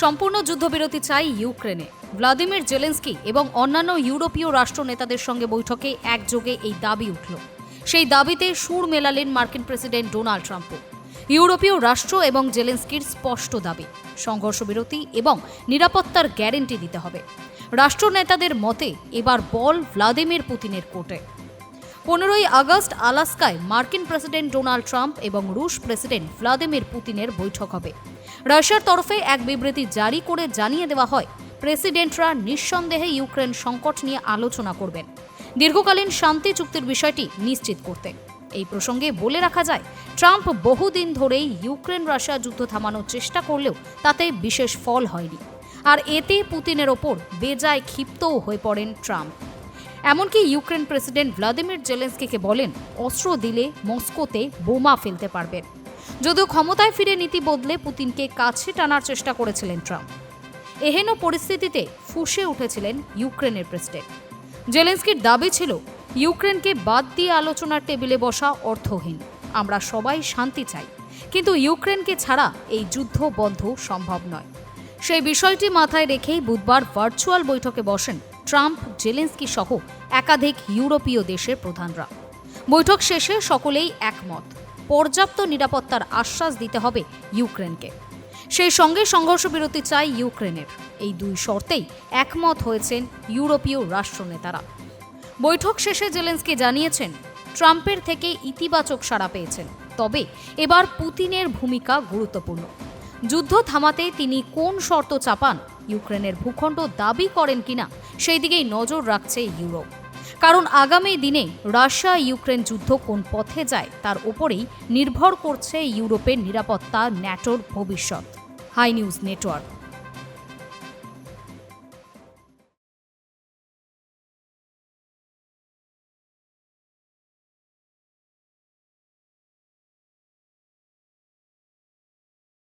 সম্পূর্ণ যুদ্ধবিরতি চাই ইউক্রেনে। ভ্লাদিমির জেলেন্সকি এবং অন্যান্য ইউরোপীয় রাষ্ট্র নেতাদের সঙ্গে বৈঠকে একযোগে এই দাবি উঠল। সেই দাবিতে সুর মেলালেন মার্কিন প্রেসিডেন্ট ডোনাল্ড ট্রাম্পও। ইউরোপীয় রাষ্ট্র এবং জেলেন্সকির স্পষ্ট দাবি সংঘর্ষ বিরতি এবং নিরাপত্তার গ্যারেন্টি দিতে হবে। রাষ্ট্র নেতাদের মতে, এবার বল ভ্লাদিমির পুতিনের কোর্টে। পনেরোই আগস্ট আলাস্কায় মার্কিন প্রেসিডেন্ট ডোনাল্ড ট্রাম্প এবং রুশ প্রেসিডেন্ট ভ্লাদিমির পুতিনের বৈঠক হবে। রাশিয়ার তরফে এক বিবৃতি জারি করে জানিয়ে দেওয়া হয়, প্রেসিডেন্টরা নিঃসন্দেহে ইউক্রেন সংকট নিয়ে আলোচনা করবেন। দীর্ঘকালীন শান্তি চুক্তির বিষয়টি নিশ্চিত করতে। এই প্রসঙ্গে বলে রাখা যায়, ট্রাম্প বহুদিন ধরেই ইউক্রেন রাশিয়া যুদ্ধ থামানোর চেষ্টা করলেও তাতে বিশেষ ফল হয়নি। আর এতে পুতিনের ওপর বেজায় ক্ষিপ্তও হয়ে পড়েন ট্রাম্প। এমনকি ইউক্রেন প্রেসিডেন্ট ভ্লাদিমির জেলেন্সকিকে বলেন, অস্ত্র দিলে মস্কোতে বোমা ফেলতে পারবেন যদিও ক্ষমতায় ফিরে নীতি বদলে পুতিনকে কাছে টানার চেষ্টা করেছিলেন ট্রাম্প। এহেন পরিস্থিতিতে ফুঁসে উঠেছিলেন ইউক্রেনের প্রেসিডেন্ট। জেলেন্সকির দাবি ছিল, ইউক্রেনকে বাদ দিয়ে আলোচনার টেবিলে বসা অর্থহীন। আমরা সবাই শান্তি চাই। কিন্তু ইউক্রেনকে ছাড়া এই যুদ্ধ বন্ধ সম্ভব নয়। সেই বিষয়টি মাথায় রেখেই বুধবার ভার্চুয়াল বৈঠকে বসেন ট্রাম্প, জেলেন্সকি সহ একাধিক ইউরোপীয় দেশের প্রধানরা। বৈঠক শেষে সকলেই একমত, পর্যাপ্ত নিরাপত্তার আশ্বাস দিতে হবে ইউক্রেনকে। সেই সঙ্গে সংঘর্ষ বিরতি চাই ইউক্রেনের। এই দুই শর্তেই একমত হয়েছেন ইউরোপীয় রাষ্ট্রনেতারা। বৈঠক শেষে জেলেন্সকি জানিয়েছেন, ট্রাম্পের থেকে ইতিবাচক সাড়া পেয়েছেন। তবে এবার পুতিনের ভূমিকা গুরুত্বপূর্ণ। যুদ্ধ থামাতে তিনি কোন শর্ত চাপান ইউক্রেনের ভূখণ্ড দাবি করেন কিনা সেই দিকেই নজর রাখছে ইউরোপ। কারণ আগামী দিনে রাশিয়া ইউক্রেন যুদ্ধ কোন পথে যায় তার উপরেই নির্ভর করছে ইউরোপের নিরাপত্তা ন্যাটোর ভবিষ্যৎ। High News Network.